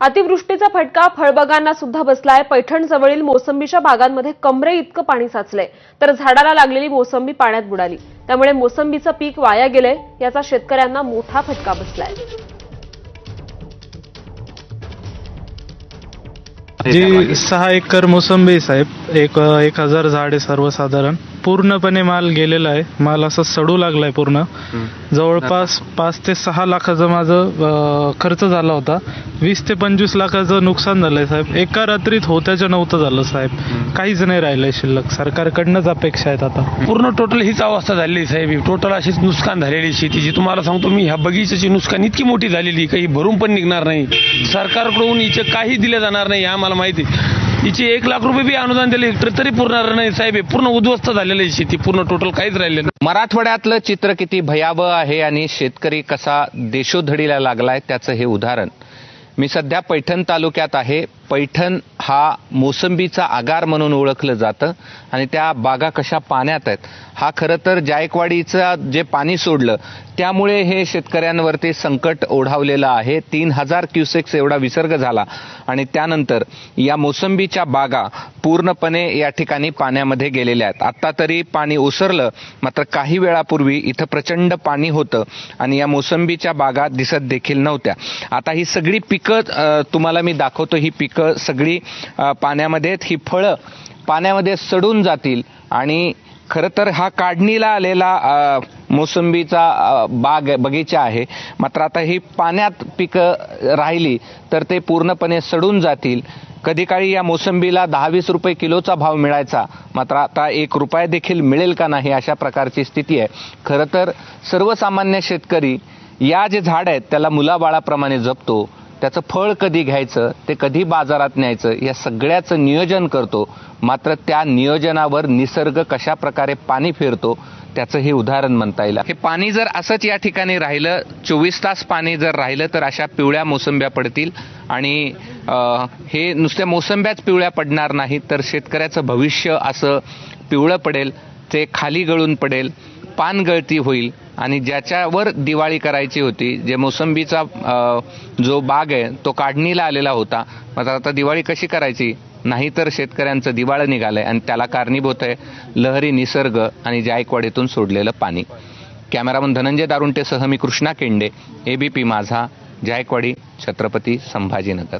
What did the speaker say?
अतिवृष्टीचा फटका फळबागांना सुद्धा बसलाय. पैठण जवळील मोसंबीच्या बागांमध्ये कमरे इतकं पाणी साचलंय. तर झाडाला लागलेली मोसंबी पाण्यात बुडाली. त्यामुळे मोसंबीचं पीक वाया गेलंय. याचा शेतकऱ्यांना मोठा फटका बसलाय. जी सहा एकर मोसंबी साहेब एक एक हजार झाड आहे सर्वसाधारण. पूर्णपणे माल गेलेला आहे. माल असा सडू लागलाय पूर्ण. जवळपास पाच ते सहा लाखाचं माझं अं, खर्च झाला होता. वीस ते पंचवीस लाखाचं नुकसान झालंय साहेब. एका रात्रीत होत्याचं नव्हतं झालं साहेब. काहीच नाही राहिलंय शिल्लक. सरकारकडनंच अपेक्षा आहेत आता. पूर्ण टोटल हीच अवस्था झालेली साहेब. टोटल अशीच नुकसान झालेली शेतीची. तुम्हाला सांगतो मी ह्या बगीच्याची नुकसान इतकी मोठी झालेली काही भरून पण निघणार नाही. सरकारकडून हिचे काही दिले जाणार नाही हे आम्हाला माहिती हिची एक लाख रुपये बी अनुदान दिले हेक्टर तरी पुरणार नाही साहेब. हे पूर्ण उद्ध्वस्त झालेलं आहे शेती पूर्ण टोटल काहीच राहिलेलं नाही. मराठवाड्यातलं चित्र किती भयावह आहे आणि शेतकरी कसा देशोधडीला लागलाय त्याचं हे उदाहरण. मी सध्या पैठण तालुक्यात आहे. पैठण हा मोसंबीचा आगार म्हणून ओळखलं जातं आणि त्या बागा कशा पाण्यात आहेत. हा खरं तर जायकवाडीचं जे पाणी सोडलं त्यामुळे हे शेतकऱ्यांवरती संकट ओढावलेलं आहे. तीन हजार क्युसेक्स एवढा विसर्ग झाला आणि त्यानंतर या मोसंबीच्या बागा पूर्णपणे या ठिकाणी पाण्यामध्ये गेलेल्या आहेत. आत्ता तरी पाणी ओसरलं मात्र काही वेळापूर्वी इथं प्रचंड पाणी होतं आणि या मोसंबीच्या बागा दिसत देखील नव्हत्या. आता ही सगळी पिकं तुम्हाला मी दाखवतो ही पिकं सगळी अं, पाण्यामध्ये ही फळं पाण्यामध्ये सडून जातील आणि खरं तर हा काढणीला आलेला मोसंबीचा बाग बगीचा आहे. मात्र आता ही पाण्यात पिकं राहिली तर ते पूर्णपणे सडून जातील. कधी काळी या मोसंबीला दहा वीस रुपये किलोचा भाव मिळायचा. मात्र आता एक रुपया देखील मिळेल का नाही अशा प्रकारची स्थिती आहे. खरं तर सर्वसामान्य शेतकरी या जे झाड आहेत त्याला मुलाबाळाप्रमाणे जपतो. त्याचं फळ कधी घ्यायचं ते कधी बाजारात न्यायचं या सगळ्याचं नियोजन करतो. मात्र त्या नियोजनावर निसर्ग कशा प्रकारे पाणी फिरतो त्याचं हे उदाहरण म्हणता येईल. हे पाणी जर असंच या ठिकाणी राहिलं चोवीस तास पाणी जर राहिलं तर अशा पिवळ्या मोसंब्या पडतील. आणि हे नुसत्या मोसंब्याच पिवळ्या पडणार नाहीत तर शेतकऱ्याचं भविष्य असं पिवळं पडेल ते खाली गळून पडेल पान गळती होईल. आणि ज्याच्यावर दिवाळी करायची होती जे मोसंबीचा जो बाग आहे तो काढणीला आलेला होता. मात्र आता दिवाळी कशी करायची? नाहीतर शेतकऱ्यांचं दिवाळं निघालंय आणि त्याला कारणीभूत आहे लहरी निसर्ग आणि जायकवाडीतून सोडलेलं पाणी. कॅमेरामन धनंजय दारुंटेसह मी कृष्णा केंडे एबीपी माझा जायकवाडी छत्रपती संभाजीनगर.